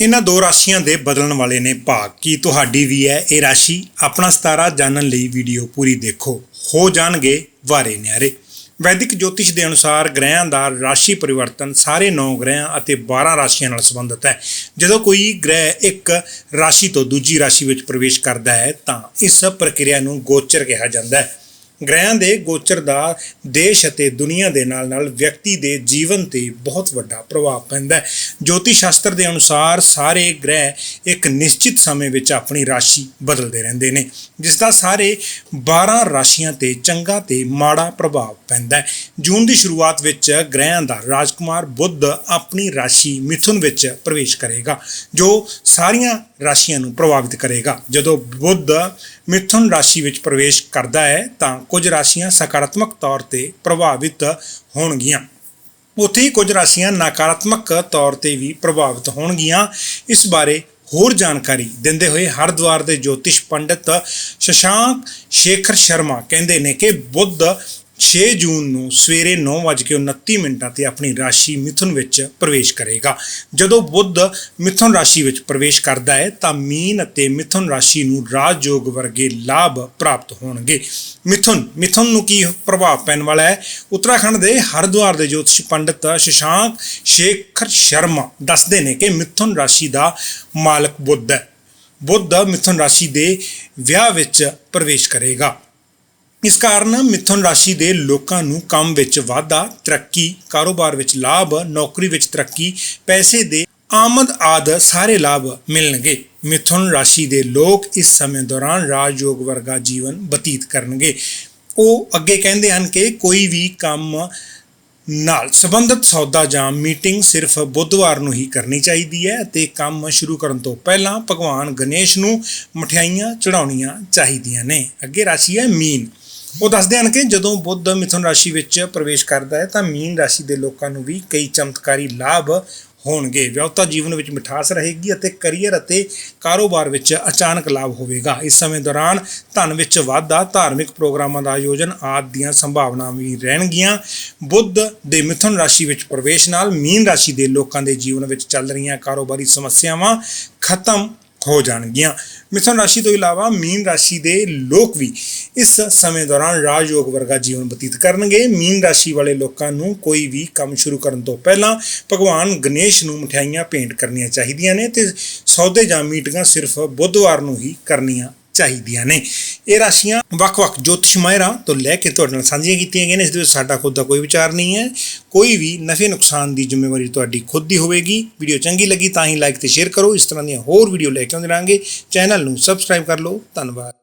ਇਹਨਾਂ ਦੋ ਰਾਸ਼ੀਆਂ ਦੇ ਬਦਲਣ ਵਾਲੇ ਨੇ ਭਾਗ। ਕੀ ਤੁਹਾਡੀ ਵੀ ਹੈ ਇਹ ਰਾਸ਼ੀ? ਆਪਣਾ ਸਤਾਰਾ ਜਾਣਨ ਲਈ ਵੀਡੀਓ ਪੂਰੀ ਦੇਖੋ। ਹੋ ਜਾਣਗੇ ਵਾਰੇ ਨਿਆਰੇ। ਵੈਦਿਕ ਜੋਤਿਸ਼ ਦੇ ਅਨੁਸਾਰ ਗ੍ਰਹਿਆਂ ਦਾ ਰਾਸ਼ੀ ਪਰਿਵਰਤਨ ਸਾਰੇ 9 ਗ੍ਰਹਿਆਂ ਅਤੇ 12 ਰਾਸ਼ੀਆਂ ਨਾਲ ਸੰਬੰਧਿਤ ਹੈ। ਜਦੋਂ ਕੋਈ ਗ੍ਰਹਿ ਇੱਕ ਰਾਸ਼ੀ ਤੋਂ ਦੂਜੀ ਰਾਸ਼ੀ ਵਿੱਚ ਪ੍ਰਵੇਸ਼ ਕਰਦਾ ਹੈ ਤਾਂ ਇਸ ਪ੍ਰਕਿਰਿਆ ਨੂੰ ਗੋਚਰ ਕਿਹਾ ਜਾਂਦਾ ਹੈ। ਗ੍ਰਹਿਆਂ ਦੇ ਗੋਚਰ ਦਾ ਦੇਸ਼ ਅਤੇ ਦੁਨੀਆ ਦੇ ਨਾਲ-ਨਾਲ ਵਿਅਕਤੀ ਦੇ ਜੀਵਨ ਤੇ ਬਹੁਤ ਵੱਡਾ ਪ੍ਰਭਾਵ ਪੈਂਦਾ ਹੈ। ਜੋਤਿਸ਼ ਸ਼ਾਸਤਰ ਦੇ ਅਨੁਸਾਰ ਸਾਰੇ ਗ੍ਰਹਿ ਇੱਕ ਨਿਸ਼ਚਿਤ ਸਮੇਂ ਵਿੱਚ ਆਪਣੀ ਰਾਸ਼ੀ ਬਦਲਦੇ ਰਹਿੰਦੇ ਨੇ, ਜਿਸ ਦਾ ਸਾਰੇ 12 ਰਾਸ਼ੀਆਂ ਤੇ ਚੰਗਾ ਤੇ ਮਾੜਾ ਪ੍ਰਭਾਵ ਪੈਂਦਾ ਹੈ। ਜੂਨ ਦੀ ਸ਼ੁਰੂਆਤ ਵਿੱਚ ਗ੍ਰਹਿਆਂ ਦਾ ਰਾਜਕੁਮਾਰ ਬੁੱਧ ਆਪਣੀ ਰਾਸ਼ੀ ਮਿਥੁਨ ਵਿੱਚ ਪ੍ਰਵੇਸ਼ ਕਰੇਗਾ, ਜੋ ਸਾਰੀਆਂ ਰਾਸ਼ੀਆਂ ਨੂੰ ਪ੍ਰਭਾਵਿਤ ਕਰੇਗਾ। ਜਦੋਂ ਬੁੱਧ ਮਿਥੁਨ ਰਾਸ਼ੀ ਵਿੱਚ ਪ੍ਰਵੇਸ਼ ਕਰਦਾ ਹੈ, ਤਾਂ ਕੁਝ ਰਾਸ਼ੀਆਂ ਸਕਾਰਾਤਮਕ ਤੌਰ ਤੇ ਪ੍ਰਭਾਵਿਤ ਹੋਣਗੀਆਂ। ਉੱਥੇ ਹੀ ਕੁਝ ਰਾਸ਼ੀਆਂ ਨਕਾਰਾਤਮਕ ਤੌਰ ਤੇ ਵੀ ਪ੍ਰਭਾਵਿਤ ਹੋਣਗੀਆਂ। ਇਸ ਬਾਰੇ ਹੋਰ ਜਾਣਕਾਰੀ ਦਿੰਦੇ ਹੋਏ ਹਰਿਦੁਆਰ ਦੇ ਜੋਤਿਸ਼ ਪੰਡਿਤ ਸ਼ਸ਼ਾਂਕ ਸ਼ੇਖਰ ਸ਼ਰਮਾ ਕਹਿੰਦੇ ਨੇ ਕਿ ਬੁੱਧ 6 ਜੂਨ ਨੂੰ ਸਵੇਰੇ 9:29 ਮਿੰਟਾਂ ਤੇ ਆਪਣੀ ਰਾਸ਼ੀ ਮਿਥੁਨ ਵਿੱਚ ਪ੍ਰਵੇਸ਼ ਕਰੇਗਾ। ਜਦੋਂ ਬੁੱਧ ਮਿਥੁਨ ਰਾਸ਼ੀ ਵਿੱਚ ਪ੍ਰਵੇਸ਼ ਕਰਦਾ ਹੈ, ਤਾਂ ਮੀਨ ਅਤੇ ਮਿਥੁਨ ਰਾਸ਼ੀ ਨੂੰ ਰਾਜਯੋਗ ਵਰਗੇ ਲਾਭ ਪ੍ਰਾਪਤ ਹੋਣਗੇ। ਮਿਥੁਨ ਮਿਥੁਨ ਨੂੰ ਕੀ ਪ੍ਰਭਾਵ ਪੈਣ ਵਾਲਾ ਹੈ? ਉੱਤਰਾਖੰਡ ਦੇ ਹਰਿਦੁਆਰ ਦੇ ਜੋਤਿਸ਼ ਪੰਡਿਤ ਸ਼ਸ਼ਾਂਕ ਸ਼ੇਖਰ ਸ਼ਰਮਾ ਦੱਸਦੇ ਨੇ ਕਿ ਮਿਥੁਨ ਰਾਸ਼ੀ ਦਾ ਮਾਲਕ ਬੁੱਧ ਹੈ। ਬੁੱਧ ਮਿਥੁਨ ਰਾਸ਼ੀ ਦੇ ਵਿਆਹ ਵਿੱਚ ਪ੍ਰਵੇਸ਼ ਕਰੇਗਾ। ਇਸ ਕਾਰਨ ਮਿਥੁਨ ਰਾਸ਼ੀ ਦੇ ਲੋਕਾਂ ਨੂੰ ਕੰਮ ਵਿੱਚ ਵਾਧਾ, ਤਰੱਕੀ, ਕਾਰੋਬਾਰ ਵਿੱਚ ਲਾਭ, ਨੌਕਰੀ ਵਿੱਚ ਤਰੱਕੀ, ਪੈਸੇ ਦੇ ਆਮਦ ਆਦ ਸਾਰੇ ਲਾਭ ਮਿਲਣਗੇ। ਮਿਥੁਨ ਰਾਸ਼ੀ ਦੇ ਲੋਕ ਇਸ ਸਮੇਂ ਦੌਰਾਨ ਰਾਜਯੋਗ ਵਰਗਾ ਜੀਵਨ ਬਤੀਤ ਕਰਨਗੇ। ਉਹ ਅੱਗੇ ਕਹਿੰਦੇ ਹਨ ਕਿ ਕੋਈ ਵੀ ਕੰਮ ਨਾਲ ਸੰਬੰਧਿਤ ਸੌਦਾ ਜਾਂ ਮੀਟਿੰਗ ਸਿਰਫ ਬੁੱਧਵਾਰ ਨੂੰ ਹੀ ਕਰਨੀ ਚਾਹੀਦੀ ਹੈ ਅਤੇ ਕੰਮ ਸ਼ੁਰੂ ਕਰਨ ਤੋਂ ਪਹਿਲਾਂ ਭਗਵਾਨ ਗਣੇਸ਼ ਨੂੰ ਮਠਿਆਈਆਂ ਚੜਾਉਣੀਆਂ ਚਾਹੀਦੀਆਂ ਨੇ। ਅੱਗੇ ਰਾਸ਼ੀ ਹੈ ਮੀਨ। ਉਹ ਦੱਸਦੇ ਹਨ ਕਿ ਜਦੋਂ ਬੁੱਧ ਮਿਥੁਨ ਰਾਸ਼ੀ ਵਿੱਚ ਪ੍ਰਵੇਸ਼ ਕਰਦਾ ਹੈ, ਤਾਂ ਮੀਨ ਰਾਸ਼ੀ ਦੇ ਲੋਕਾਂ ਨੂੰ ਵੀ ਕਈ ਚਮਤਕਾਰੀ ਲਾਭ ਹੋਣਗੇ। ਵਿਆਹਤਾ ਜੀਵਨ ਵਿੱਚ ਮਿਠਾਸ ਰਹੇਗੀ ਅਤੇ ਕੈਰੀਅਰ ਅਤੇ ਕਾਰੋਬਾਰ ਵਿੱਚ ਅਚਾਨਕ ਲਾਭ ਹੋਵੇਗਾ। ਇਸ ਸਮੇਂ ਦੌਰਾਨ ਧਨ ਵਿੱਚ ਵਾਧਾ, ਧਾਰਮਿਕ ਪ੍ਰੋਗਰਾਮਾਂ ਦਾ ਆਯੋਜਨ ਆਦਿ ਦੀਆਂ ਸੰਭਾਵਨਾਵਾਂ ਵੀ ਰਹਿਣਗੀਆਂ। ਬੁੱਧ ਦੇ ਮਿਥੁਨ ਰਾਸ਼ੀ ਵਿੱਚ ਪ੍ਰਵੇਸ਼ ਨਾਲ ਮੀਨ ਰਾਸ਼ੀ ਦੇ ਲੋਕਾਂ ਦੇ ਜੀਵਨ ਵਿੱਚ ਚੱਲ ਰਹੀਆਂ ਕਾਰੋਬਾਰੀ ਸਮੱਸਿਆਵਾਂ ਖਤਮ ਹੋ ਜਾਣਗੀਆਂ। ਮਿਥੁਨ ਰਾਸ਼ੀ ਤੋਂ ਇਲਾਵਾ ਮੀਨ ਰਾਸ਼ੀ ਦੇ ਲੋਕ ਵੀ ਇਸ ਸਮੇਂ ਦੌਰਾਨ ਰਾਜਯੋਗ ਵਰਗਾ ਜੀਵਨ ਬਤੀਤ ਕਰਨਗੇ। ਮੀਨ ਰਾਸ਼ੀ ਵਾਲੇ ਲੋਕਾਂ ਨੂੰ ਕੋਈ ਵੀ ਕੰਮ ਸ਼ੁਰੂ ਕਰਨ ਤੋਂ ਪਹਿਲਾਂ ਭਗਵਾਨ ਗਣੇਸ਼ ਨੂੰ ਮਠਿਆਈਆਂ ਭੇਂਟ ਕਰਨੀਆਂ ਚਾਹੀਦੀਆਂ ਨੇ ਤੇ ਸੌਦੇ ਜਾਂ ਮੀਟਿੰਗਾਂ ਸਿਰਫ ਬੁੱਧਵਾਰ ਨੂੰ ਹੀ ਕਰਨੀਆਂ ਚਾਹੀਦੀਆਂ ਨੇ। ਇਹ ਰਾਸ਼ੀਆਂ ਵੱਖ-ਵੱਖ ਜੋਤਿਸ਼ ਮਾਹਿਰਾਂ ਤੋਂ ਲੈ ਕੇ ਤੁਹਾਡੇ ਨਾਲ ਸਾਂਝੀਆਂ ਕੀਤੀਆਂ ਗਈਆਂ ਨੇ, ਇਸ ਦੇ ਵਿੱਚ ਸਾਡਾ ਖੁਦ ਦਾ ਕੋਈ ਵਿਚਾਰ ਨਹੀਂ ਹੈ। ਕੋਈ ਵੀ ਨਫੇ ਨੁਕਸਾਨ ਦੀ ਜ਼ਿੰਮੇਵਾਰੀ ਤੁਹਾਡੀ ਖੁਦ ਦੀ ਹੋਵੇਗੀ। ਵੀਡੀਓ ਚੰਗੀ ਲੱਗੀ ਤਾਂ ਹੀ ਲਾਈਕ ਤੇ ਸ਼ੇਅਰ ਕਰੋ। ਇਸ ਤਰ੍ਹਾਂ ਦੀਆਂ ਹੋਰ ਵੀਡੀਓ ਲੈ ਕੇ ਆਉਂਦੇ ਰਹਾਂਗੇ। ਚੈਨਲ ਨੂੰ ਸਬਸਕ੍ਰਾਈਬ ਕਰ ਲਓ। ਧੰਨਵਾਦ।